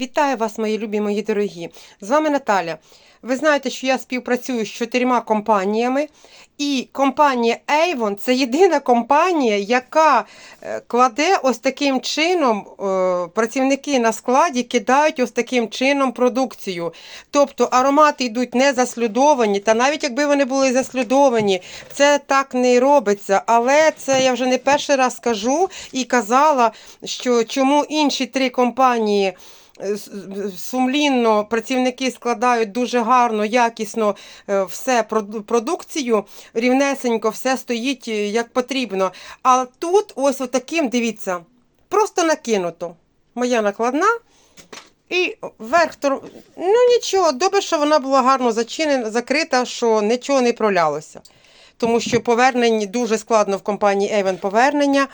Вітаю вас, мої любі, мої дорогі. З вами Наталя. Ви знаєте, що я співпрацюю з чотирма компаніями, і компанія Avon це єдина компанія, яка е, кладе ось таким чином, е, працівники на складі кидають ось таким чином продукцію. Тобто аромати йдуть не заслідовані, та навіть якби вони були заслідовані, це так не робиться. Але це я вже не перший раз кажу і казала, що чому інші три компанії. Е, Сумлінно працівники складають дуже гарно, якісно е, все продукцію, рівнесенько все стоїть е, як потрібно. А тут ось отаким, дивіться, просто накинуто. Моя накладна. І верх, тор- ну нічого, добре, що вона була гарно зачинена, закрита, що нічого не пролялося. Тому що повернень дуже складно в компанії Avon повернення.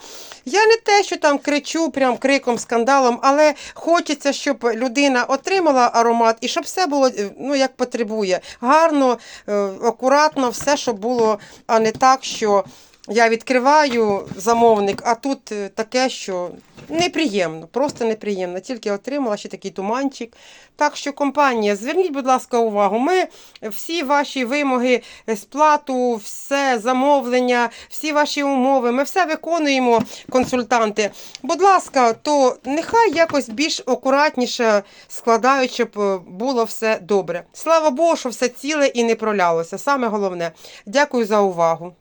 Я не те, що там кричу прям криком, скандалом, але хочеться, щоб людина отримала аромат і щоб все було е, ну, як потребує. Гарно, е, акуратно, все, щоб було, а не так, що я відкриваю замовник, а тут е, таке, що неприємно, просто неприємно. Тільки отримала ще такий туманчик. Так що, компанія, зверніть, будь ласка, увагу. Ми всі ваші вимоги, е, сплату, все замовлення, всі ваші умови, ми все виконуємо, консультанти. Будь ласка, то нехай якось більш акуратніше складають, щоб е, було все добре. Слава Богу, що все ціле і не пролялося. Саме головне. Дякую за увагу.